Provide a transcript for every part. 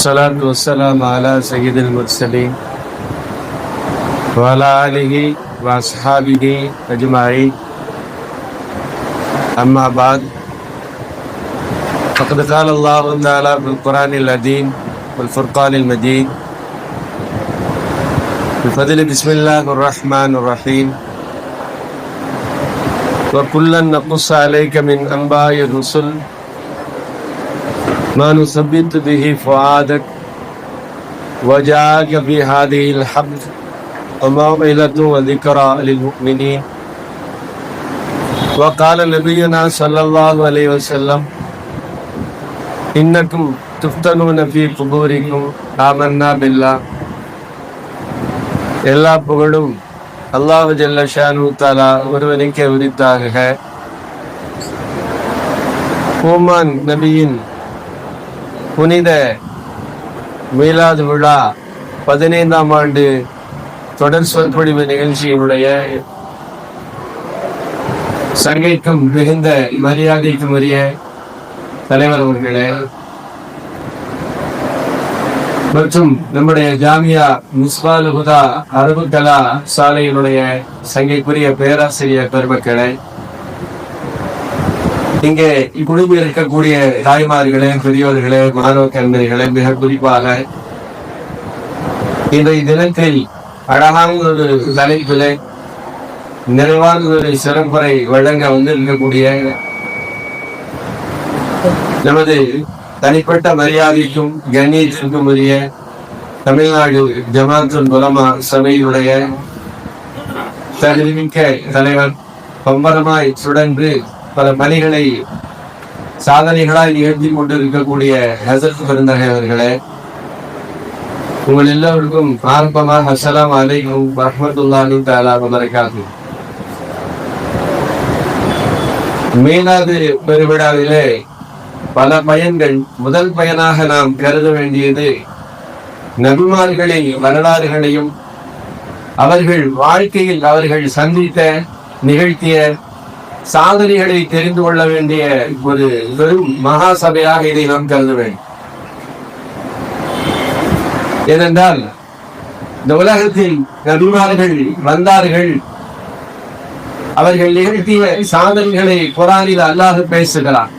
والصلاة والسلام على سيد المرسلين وعلى آله وأصحابه أجمعين. أما بعد فقد قال الله تعالى في القرآن العظيم والفرقان المجيد بفضل بسم الله الرحمن الرحيم. وكلا نقص عليك من أنباء الرسل ما نثبت به فؤادك وجاءك في هذه الحق وموعظة وذكرى للمؤمنين وقال نبينا صلى الله عليه وسلم إنكم تفتنون في قبوركم آمنا بالله எல்லா புகழும் அல்லாஹு ஜல்ல ஷானு தாலா ஒருவனுக்கே உரித்தாக ஓமான் நபியின் புனித மீலாது விழா பதினைந்தாம் ஆண்டு தொடர் சொற்பொழிவு நிகழ்ச்சியினுடைய சங்கைக்கும் மிகுந்த மரியாதைக்கும் உரிய தலைவர் அவர்களே மற்றும் நம்முடைய ஜாமியா முஸ்பால் ஹுதா அரபு கலா சாலையினுடைய சங்கைக்குரிய பேராசிரியர் பெருமக்களை இங்கே இக்குழுவில் இருக்கக்கூடிய தாய்மார்களே பெரியோர்களே மாணவ கல்விகளே மிக குறிப்பாக இன்றைய தினத்தில் அழகான ஒரு தலைப்பில் நிறைவான ஒரு சிறப்புரை வழங்க வந்து இருக்கக்கூடிய நமது தனிப்பட்ட மரியாதைக்கும் கண்ணியத்திற்கும் உரிய தமிழ்நாடு ஜமாத்துல் புலமா சபையினுடைய தகுதிமிக்க தலைவர் பம்பரமாய் சுடன்று பல பணிகளை சாதனைகளாய் நிகழ்த்தி கொண்டிருக்கக்கூடிய ஹசரத் பெருந்தகை அவர்களே உங்கள் எல்லோருக்கும் ஆரம்பமாக அஸ்ஸலாமு அலைக்கும் வரஹ்மத்துல்லாஹி தாலா வபரகாத்து. மீனாது பெருவிழாவிலே பல பயன்கள் முதல் பயனாக நாம் கருத வேண்டியது நபிமார்களின் வரலாறுகளையும் அவர்கள் வாழ்க்கையில் அவர்கள் சந்தித்த நிகழ்த்திய சாதனைகளை தெரிந்து கொள்ள வேண்டிய ஒரு பெரும் மகா சபையாக இதை நாம் கருத வேண்டும் ஏனென்றால் இந்த உலகத்தில் நபிமார்கள் வந்தார்கள் அவர்கள் நிகழ்த்திய சாதனைகளை குரானில் அல்லாஹ் பேசுகிறார்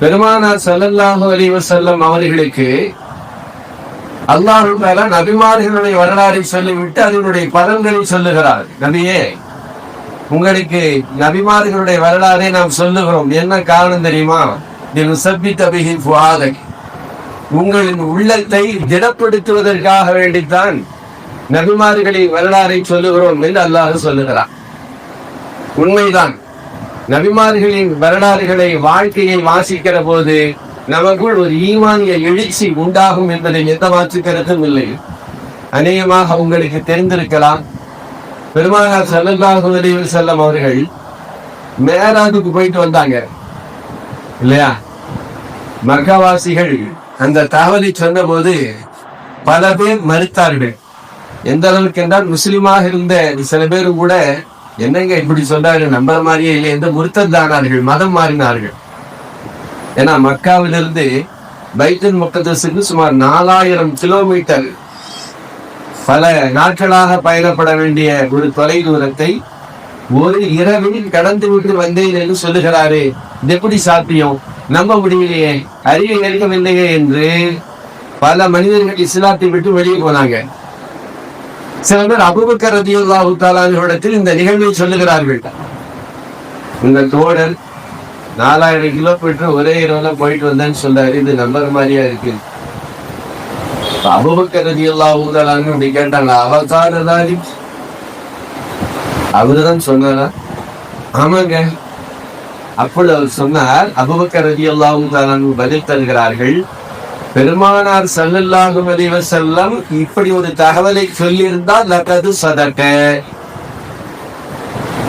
பெருமானார் செல்லல்லாஹு அலைஹி செல்லும் அவர்களுக்கு அல்லாஹ் மேல நபிமார்களுடைய வரலாறை சொல்லிவிட்டு அதனுடைய பலன்களை சொல்லுகிறார். நபியே உங்களுக்கு நபிமார்களுடைய வரலாறை நாம் சொல்லுகிறோம். என்ன காரணம் தெரியுமா? சப்பித்த பிகி ஃபுஆதக் உங்களின் உள்ளத்தை திடப்படுத்துவதற்காக வேண்டித்தான் நபிமார்களின் வரலாறை சொல்லுகிறோம் என்று அல்லாஹ் சொல்லுகிறார் உண்மைதான். நபிமார்களின் வரலாறுகளை வாழ்க்கையை வாசிக்கிற போது நமக்குள் ஒரு ஈமானிய எழுச்சி உண்டாகும் என்பதை எந்த மாற்று கருத்தும் இல்லை. அநேகமாக உங்களுக்கு தெரிந்திருக்கலாம். பெருமானார் செல்லல்லாஹு அலைஹி வஸல்லம் அவர்கள் மேராஜுக்கு போயிட்டு வந்தாங்க. இல்லையா? மக்காவாசிகள் அந்த தகவலை சொன்னபோது பல பேர் மறுத்தார்கள். எந்த அளவுக்கு என்றால் முஸ்லீமாக இருந்த சில பேர் கூட என்னங்க இப்படி சொல்றாரு நம்புற மாதிரியே இல்லை என்று முருத்தத்தானார்கள் மதம் மாறினார்கள். ஏன்னா மக்காவிலிருந்து பைத்துல் முக்கதசுக்கு சுமார் நாலாயிரம் கிலோமீட்டர் பல நாட்களாக பயணப்பட வேண்டிய ஒரு தொலை தூரத்தை ஒரு இரவில் கடந்து விட்டு வந்தேன் என்று சொல்லுகிறாரே. இது எப்படி சாத்தியம்? நம்ப முடியலையே அறிய இருக்கவில்லையே என்று பல மனிதர்கள் இஸ்லாத்தை விட்டு வெளியே போனாங்க. சில பேர் அபுபக்கர் ரதியுல்லாஹு தாலானிடத்தில் இந்த நிகழ்வை சொல்லுகிறார்கள். இந்த தோழர் நாலாயிரம் கிலோமீட்டர் ஒரே இரவுல போயிட்டு வந்தேன்னு சொல்றாரு. இது நம்புற மாதிரியா இருக்கு. அபுபக்கர் ரதியுல்லாஹு தாலான்னு அப்படி கேட்டாங்க அவதாரதாரி அவருதான் சொன்னாரா ஆமாங்க அப்பொழுது அவர் சொன்னார் அபுபக்கர் ரதியுல்லாஹு தாலான்னு பதில் தருகிறார்கள் பெருமானார் ஸல்லல்லாஹு அலைஹி செல்லம் இப்படி ஒரு தகவலை சொல்லியிருந்தால் லகது சதக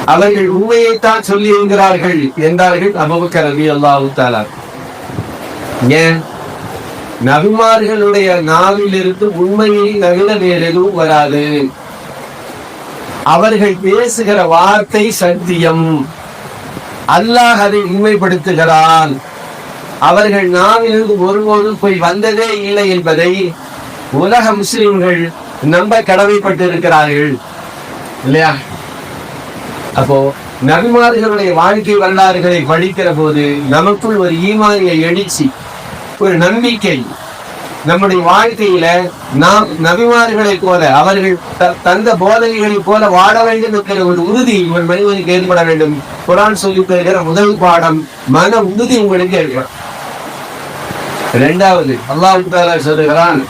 அவர்கள் உண்மையைத்தான் சொல்லி இருக்கிறார்கள் என்றார்கள் அபுபக்கர் ரலியல்லாஹு தஆலா ஏன் நபிமார்களுடைய நாவிலிருந்து உண்மையை நகல வேறு எதுவும் வராது. அவர்கள் பேசுகிற வார்த்தை சத்தியம். அல்லாஹ் அதை உண்மைப்படுத்துகிறான் அவர்கள் நாவிலிருந்து ஒருபோதும் போய் வந்ததே இல்லை என்பதை உலக முஸ்லிம்கள் நம்ப கடமைப்பட்டு இருக்கிறார்கள் இல்லையா? அப்போ நபிமார்களுடைய வாழ்க்கை வரலாறுகளை படிக்கிற போது நமக்குள் ஒரு ஈமானிய எழுச்சி ஒரு நம்பிக்கை. நம்முடைய வாழ்க்கையில நாம் நபிமார்களை போல அவர்கள் த- தந்த போதனைகளை போல வாழ வேண்டும் என்கிற ஒரு உறுதி ஒரு மனிதனுக்கு ஏற்பட வேண்டும். குரான் சொல்லி தருகிற முதல் பாடம் மன உறுதி உங்களுக்கு ஏற்படும். இரண்டாவது அல்லாஹ் சொல்லுகிறான்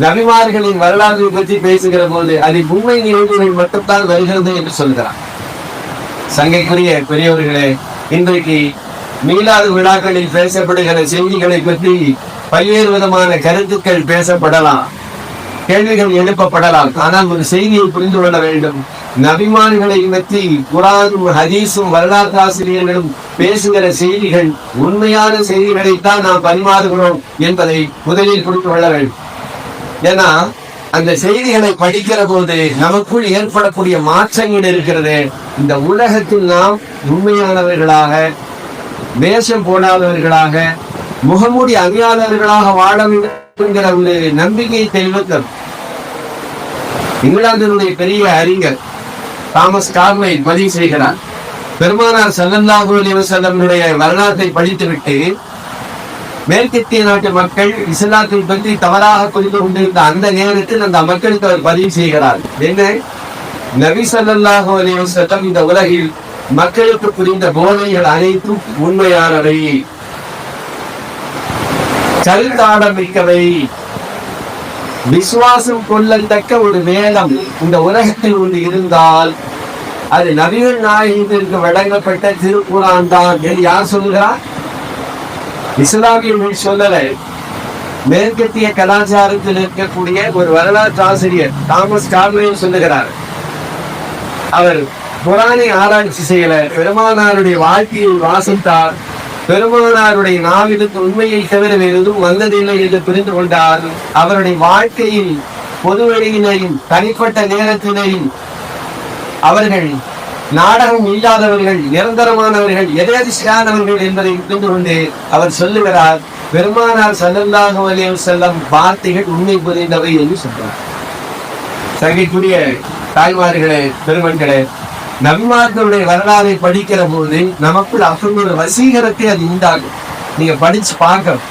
நபிமார்களின் வரலாறு பற்றி பேசுகிற போது அது உண்மை நிகழ்வுகள் மட்டும்தான் வருகிறது என்று சொல்கிறான் சங்கைக்குரிய பெரியவர்களே இன்றைக்கு மீளாது விழாக்களில் பேசப்படுகிற செய்திகளை பற்றி பல்வேறு விதமான கருத்துக்கள் பேசப்படலாம் கேள்விகள் எழுப்பப்படலாம். ஆனால் ஒரு செய்தியை புரிந்து கொள்ள வேண்டும். நபிமான்களை பற்றி குரானும் ஹதீஸும் வரலாற்று ஆசிரியர்களும் பேசுகிற செய்திகள் உண்மையான செய்திகளைத்தான் நாம் பரிமாறுகிறோம் என்பதை முதலில் புரிந்து கொள்ள வேண்டும். ஏன்னா அந்த செய்திகளை படிக்கிற போது நமக்குள் ஏற்படக்கூடிய மாற்றங்கள் இருக்கிறது இந்த உலகத்தில் நாம் உண்மையானவர்களாக வேஷம் போடாதவர்களாக முகமூடி அணியாதவர்களாக வாழ வேண்டும் என்கிற ஒரு நம்பிக்கை தெய்வத்தர். இங்கிலாந்தினுடைய பெரிய அறிஞர் தாமஸ் கார்லை பதிவு செய்கிறார். பெருமானார் சல்லல்லாஹு அலைஹி வரலாற்றை படித்துவிட்டு மேற்கத்திய நாட்டு மக்கள் இஸ்லாத்தை பற்றி தவறாக புரிந்து கொண்டிருந்த அந்த நேரத்தில் அந்த மக்களுக்கு அவர் பதிவு செய்கிறார். என்ன? நபி ஸல்லல்லாஹு அலைஹி இந்த உலகில் மக்களுக்கு புரிந்த போதைகள் அனைத்தும் உண்மையானவை. கருத்தாடம் மிக்கவை. விசுவாசம் கொள்ளத்தக்க ஒரு வேதம் இந்த உலகத்தில் ஒன்று இருந்தால் அது நவீன நாயகத்திற்கு வழங்கப்பட்ட திருக்குறான் தான். என்று யார் சொல்கிறார் இஸ்லாமியர்கள் சொல்லல. மேற்கத்திய கலாச்சாரத்தில் இருக்கக்கூடிய ஒரு வரலாற்று ஆசிரியர் தாமஸ் கார்மையும் சொல்லுகிறார். அவர் குரானை ஆராய்ச்சி செய்யல. பெருமானாருடைய வாழ்க்கையை வாசித்தார். பெருமானாருடைய நாவிலுக்கு உண்மையை தவிர வேறு எதுவும் வந்ததில்லை என்று புரிந்து கொண்டார். அவருடைய வாழ்க்கையில் பொதுவெளியினையும் தனிப்பட்ட நேரத்தினையும் அவர்கள் நாடகம் இல்லாதவர்கள் நிரந்தரமானவர்கள் எதேதிஷ்டானவர்கள் என்பதை புரிந்து கொண்டு அவர் சொல்லுகிறார் பெருமானார் சல்லல்லாஹு அலைஹி செல்லும் வார்த்தைகள் உண்மை புரிந்தவை என்று சொல்றார். சங்கைக்குரிய தாய்மார்களே பெருமன்களே நபிமார்களுடைய வரலாறை படிக்கிற போது நமக்குள் அப்படி வசீகரத்தை அது உண்டாகும் நீங்க படிச்சு பார்க்கணும்.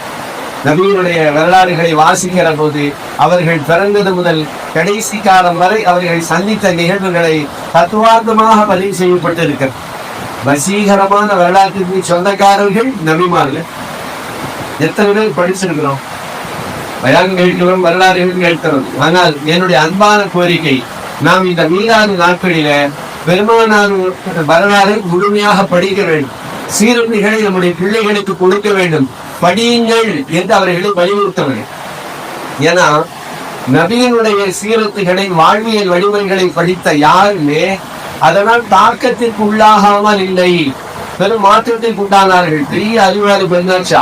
நபிகளுடைய வரலாறுகளை வாசிக்கிற போது அவர்கள் பிறந்தது முதல் கடைசி காலம் வரை அவர்கள் சந்தித்த நிகழ்வுகளை தத்துவார்த்தமாக பதிவு செய்யப்பட்டிருக்கிறது. வசீகரமான வரலாற்றுக்கு சொந்தக்காரர்கள் நபிமார்கள். எத்தனை பேர் படிச்சிருக்கிறோம்? பயான் கேட்கிறோம் வரலாறுகள் கேட்கிறோம். ஆனால் என்னுடைய அன்பான கோரிக்கை நாம் இந்த மீதான நாட்களில பெருமானார் வரலாறு முழுமையாக படிக்க வேண்டும். சீரணிகளை நம்முடைய பிள்ளைகளுக்கு கொடுக்க வேண்டும். படியுங்கள் என்று அவர்களை வலியுறுத்த வேண்டும் ஏன்னா நபியினுடைய சீரத்துகளை வாழ்வியல் வழிமுறைகளை படித்த யாருமே அதனால் தாக்கத்திற்கு உள்ளாகாமல் இல்லை. பெரும் மாற்றத்திற்கு உண்டானார்கள் பெரிய அறிவாறு பெருநாச்சா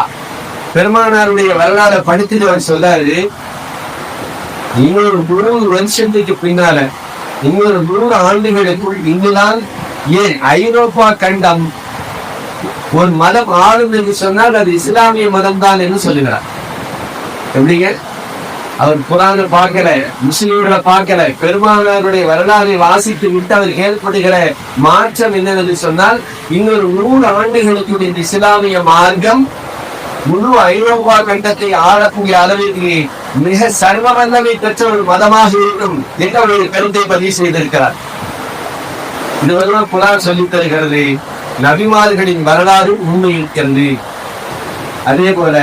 பெருமானாருடைய வரலாறை படித்துட்டு அவர் சொல்றாரு இன்னொரு முழு வருஷத்துக்கு பின்னால இன்னொரு நூறு ஆண்டுகளுக்குள் இங்குதான் ஏன் ஐரோப்பா கண்டம் ஒரு மதம் ஆளும் என்று சொன்னால் அது இஸ்லாமிய மதம் தான் என்று சொல்லுகிறார். எப்படிங்க? அவர் குரானை பார்க்கல முஸ்லிம்களை பார்க்கல பெருமானாருடைய வரலாறை வாசித்து விட்டு அவர் ஏற்படுகிற மாற்றம் என்னவென்று சொன்னால் இன்னொரு நூறு ஆண்டுகளுக்கு இந்த இஸ்லாமிய மார்க்கம் முழு ஐரோப்பா கண்டத்தை ஆளக்கூடிய அளவிற்கு மிக சர்வ வல்லமை பெற்ற ஒரு மதமாக இருக்கும் என்று அவருடைய கருத்தை பதிவு செய்திருக்கிறார் இதுவெல்லாம் குரான் சொல்லித் தருகிறது நபிமார்களின் வரலாறு உண்மை இருக்கிறது அதே போல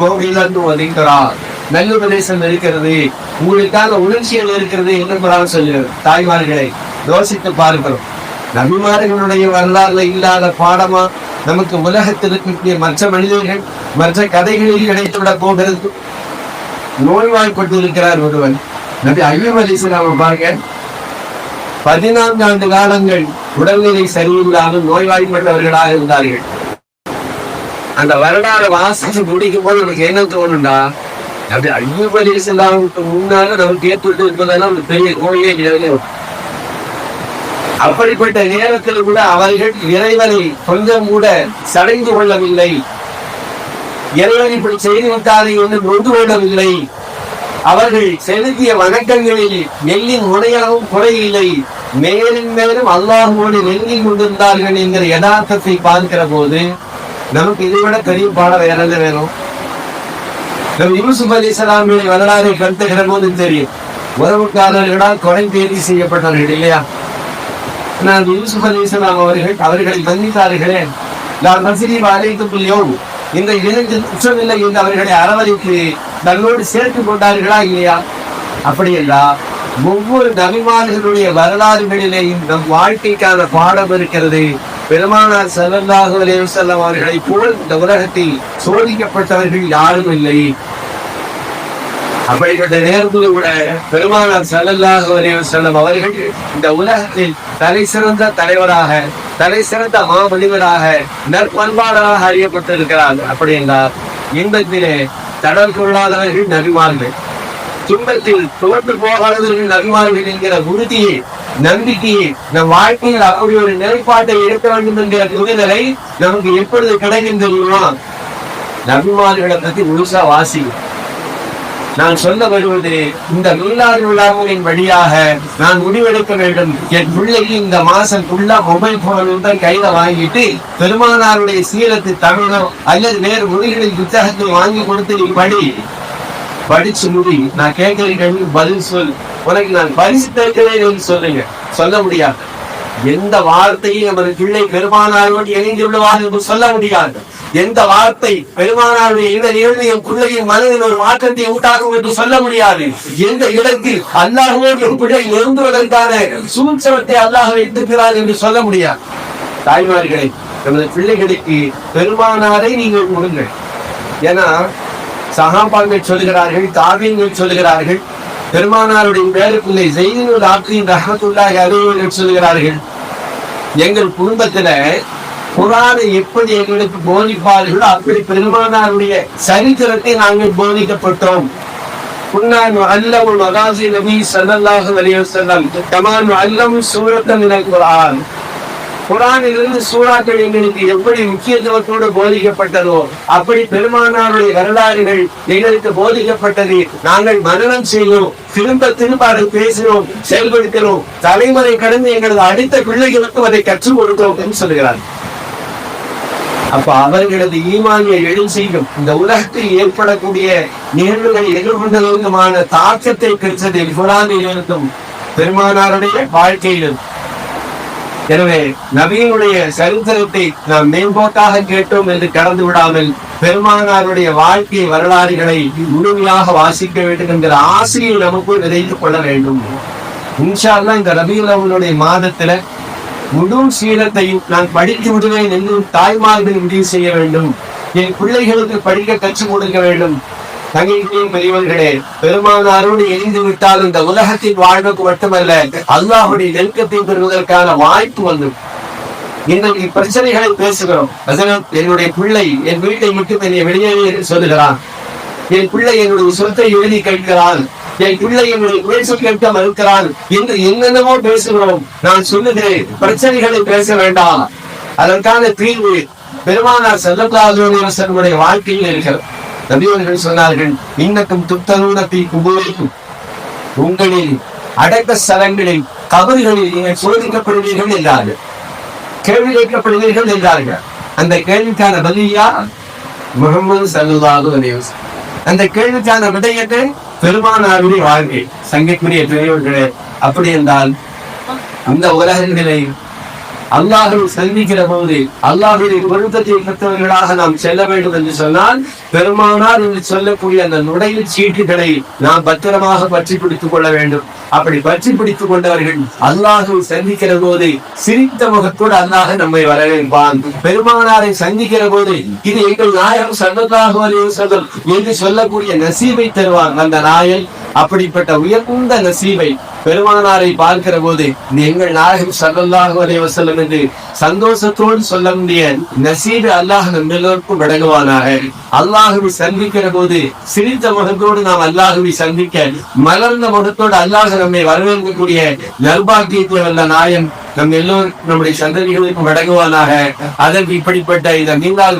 கோவிலிருந்து ஒதுக்கிறார் நல்லுபதேசம் இருக்கிறது உங்களுக்கான உணர்ச்சிகள் இருக்கிறது என்று குரான் சொல்கிறது தாய்மார்களை யோசித்து பார்க்கிறோம் நபிமார்களுடைய வரலாறுல இல்லாத பாடமா நமக்கு உலகத்தில் இருக்கக்கூடிய மற்ற மனிதர்கள் மற்ற கதைகளில் கிடைத்துவிட போகிறது. நோய்வாய்ப்பட்டிருக்கிறார் ஒருவன். நபி ஐயம் அலிஸ்லாம பாருங்க பதினான்கு ஆண்டு காலங்கள் உடல்நிலை சரியில்லாமல் நோய்வாய்ப்பட்டவர்களாக இருந்தார்கள். அந்த வரலாறு வாசிச்சு முடிக்கும் போது நமக்கு என்ன தோணுண்டா அப்படி ஐயூப் அலி இஸ்லாமுக்கு முன்னால நமக்கு ஏற்றுட்டு இருப்பதெல்லாம் ஒரு பெரிய கோயிலே கிடையாது அப்படிப்பட்ட நேரத்தில் கூட அவர்கள் இறைவனை கொஞ்சம் கூட சடைந்து கொள்ளவில்லை. இறைவன் இப்படி செய்து விட்டாரை என்று நொந்து கொள்ளவில்லை அவர்கள் செலுத்திய வணக்கங்களில் நெல்லின் முனையாகவும் குறையில்லை. மேலும் மேலும் அல்லாஹோடு நெருங்கி கொண்டிருந்தார்கள் என்கிற யதார்த்தத்தை பார்க்கிற போது நமக்கு இதை விட பெரிய பாடம் வேற என்ன வேணும்? நம் யூசுப் அலி இஸ்லாமிய வரலாறை கருத்துகிற போது தெரியும். உறவுக்காரர்களால் கொலை தேதி செய்யப்பட்டார்கள் இல்லையா? நான் யூசுப் அலி இஸ்லாம் அவர்கள் அவர்களை மன்னித்தார்களே. நான் மசிதி அழைத்துள்ளோம் இந்த இணைந்து குற்றமில்லை என்று அவர்களை அரவணைத்து தங்களோடு சேர்த்துக் கொண்டார்களா இல்லையா? அப்படி என்றால் ஒவ்வொரு நபிமான்களுடைய வரலாறுகளிலேயும் நம் வாழ்க்கைக்கான பாடம் இருக்கிறது. பெருமானார் ஸல்லல்லாஹு அலைஹி அவர்களை போல் இந்த உலகத்தில் சோதிக்கப்பட்டவர்கள் யாரும் இல்லை. அப்படிப்பட்ட நேரத்தில் கூட பெருமானார் ஸல்லல்லாஹு அலைஹி அவர்கள் இந்த உலகத்தில் தலை சிறந்த தலைவராக தலை சிறந்த மாமனிதராக நற்பண்பாளராக அறியப்பட்டிருக்கிறார் அப்படி என்றால் இன்பத்திலே தடல் கொள்ளாதவர்கள் நபிமார்கள். துன்பத்தில் துவண்டு போகாதவர்கள் நபிமார்கள் என்கிற உறுதியை நம்பிக்கையை நம் வாழ்க்கையில் அப்படி ஒரு நிலைப்பாட்டை எடுக்க வேண்டும் என்கிற புரிதலை நமக்கு எப்பொழுது கிடைக்கும் நபிமார்களை பத்தி முழுசா வாசி நான் சொல்ல வருவது இந்த மீளாது வழியாக நான் முடிவெடுக்க வேண்டும். என் பிள்ளைக்கு இந்த மாசம் ஃபுல்லா மொபைல் போனுடன் கையில வாங்கிட்டு பெருமானாருடைய சீரத்து தமிழோ அல்லது வேறு மொழிகளின் புத்தகத்தை வாங்கி கொடுத்து நீ படி. படிச்சு முடி. நான் கேட்கிற கேள்வி பதில் சொல். உனக்கு நான் பரிசு தருகிறேன் சொல்லுங்க சொல்ல முடியாது. எந்த வார்த்தையும் நமது பிள்ளை பெருமானாரோடு இணைந்து விடுவார் என்று சொல்ல முடியாது. எந்த வார்த்தை பெருமானாருடைய இந்த நிகழ்வு பிள்ளையின் மனதில் ஒரு மாற்றத்தை உண்டாகும் என்று சொல்ல முடியாது. எந்த இடத்தில் அல்லாஹோடு பிழை பிள்ளை சூழ்ச்சவத்தை அல்லாஹ் வைத்திருக்கிறார் என்று சொல்ல முடியாது. தாய்மார்களை நமது பிள்ளைகளுக்கு பெருமானாரை நீங்கள் கொடுங்கள் ஏன்னா சகாபாங்கள் சொல்கிறார்கள் தாவியங்கள் சொல்கிறார்கள் பெருமானாருடைய பேருக்குள்ளே செய்திகள் ஆற்றின் ரஹமத்துல்லாஹி அலுவலர்கள் சொல்கிறார்கள் எங்கள் குடும்பத்துல குரானை எப்படி எங்களுக்கு போதிப்பார்களோ அப்படி பெருமானாருடைய சரித்திரத்தை நாங்கள் போதிக்கப்பட்டோம். குன்னான் அல்லமுல் மகாசி நபி ஸல்லல்லாஹு அலைஹி வஸல்லம். கமான் அல்லம் சூரத்தன் குரானிலிருந்து சூறாக்கள் எங்களுக்கு எப்படி முக்கியத்துவத்தோடு போதிக்கப்பட்டதோ அப்படி பெருமானாருடைய வரலாறுகள் எங்களுக்கு போதிக்கப்பட்டது. நாங்கள் மரணம் செய்கிறோம் திரும்ப திரும்ப அதை பேசினோம் செயல்படுத்தினோம். தலைமுறை கடந்து எங்களது அடுத்த பிள்ளைகளுக்கும் அதை கற்றுக் கொடுத்தோம் என்று சொல்கிறார். அப்ப அவர்களது ஈமானிய எழும் செய்யும். இந்த உலகத்தில் ஏற்படக்கூடிய நிகழ்வுகள் எதிர்கொண்டமான தாக்கத்தை பெற்றதில் குரானில் இருக்கும் பெருமானாருடைய வாழ்க்கையிலும். எனவே நபியினுடைய சரித்திரத்தை நாம் மேம்போட்டாக கேட்டோம் என்று கடந்து விடாமல் பெருமானாருடைய வாழ்க்கை வரலாறுகளை முழுமையாக வாசிக்க வேண்டும் என்கிற ஆசையை நமக்குள் விதைத்துக் கொள்ள வேண்டும். இன்ஷால்லாம் இந்த ரபியுல் அவனுடைய மாதத்துல முழு சீலத்தையும் நான் படித்து விடுவேன் என்று தாய்மார்கள் முடிவு செய்ய வேண்டும். என் பிள்ளைகளுக்கு படிக்க கற்றுக் கொடுக்க வேண்டும். தங்கைகளையும் பெரியவர்களே பெருமானாரோடு இணைந்து விட்டால் இந்த உலகத்தின் வாழ்வுக்கு மட்டுமல்ல அல்லாஹுடைய நெருக்கத்தை பெறுவதற்கான வாய்ப்பு வந்து. இன்றைக்கு பிரச்சனைகளை பேசுகிறோம். என்னுடைய பிள்ளை என் வீட்டை மட்டும் என்னை வெளியே சொல்லுகிறான். என் பிள்ளை என்னுடைய சொத்தை எழுதி கேட்கிறான். என் பிள்ளை என்னுடைய பேச கேட்க மறுக்கிறான் என்று என்னென்னவோ பேசுகிறோம். நான் சொல்லுகிறேன். பிரச்சனைகளை பேச வேண்டாம். அதற்கான தீர்வு பெருமானார் செல்லத்தாஜோடைய வாழ்க்கையில் இருக்கிறது. நபியவர்கள் சொன்னார்கள் இன்னக்கும் துத்தருணத்தை குபோரிக்கும். உங்களில் அடக்க ஸ்தலங்களில் கபறுகளில் நீங்கள் சோதிக்கப்படுவீர்கள் என்றார்கள். கேள்வி கேட்கப்படுவீர்கள் என்றார்கள். அந்த கேள்விக்கான பதிலியா முகமது சல்லுல்லாஹு அந்த கேள்விக்கான விடயத்தை பெருமானாருடைய வாழ்க்கை. சங்கைக்குரிய பெரியவர்களே அப்படி என்றால் அந்த உலகங்களை அல்லாஹை சந்திக்கிற போது அல்லாஹுடைய பொருத்தத்தை பெற்றவர்களாக நாம் செல்ல வேண்டும் என்று சொன்னால் பெருமானார் என்று சொல்லக்கூடிய அந்த நுழைவு சீட்டுகளை நாம் பத்திரமாக பற்றி பிடித்துக் கொள்ள வேண்டும். அப்படி பற்றி பிடித்துக் கொண்டவர்கள் அல்லாஹை சந்திக்கிற போது சிரித்த முகத்தோடு அல்லாஹ் நம்மை வரவேற்பான். பெருமானாரை சந்திக்கிற போது இது எங்கள் நாயகம் சந்ததாக என்று சொல்லக்கூடிய நசீபை தருவான் அந்த நாயன் அப்படிப்பட்ட உயர்ந்த நசீபை பெருமானாரை பார்க்கிற போது எங்கள் நாயகம் ஸல்லல்லாஹு அலைஹி என்று சந்தோஷத்தோடு சொல்ல முடிய நசீர் அல்லாஹ் நம்ம எல்லோருக்கும் வழங்குவானாக. அல்லாஹுவை சந்திக்கிற போது சிரித்த முகத்தோடு நாம் அல்லாஹுவை சந்திக்க மலர்ந்த முகத்தோடு அல்லாஹ் நம்மை வரவேற்கக்கூடிய நல்பாக்கியத்தை வல்ல நாயம் நம் எல்லோரும் நம்முடைய சந்ததிகளுக்கும் வழங்குவானாக. அதற்கு இப்படிப்பட்ட இந்த மீனால்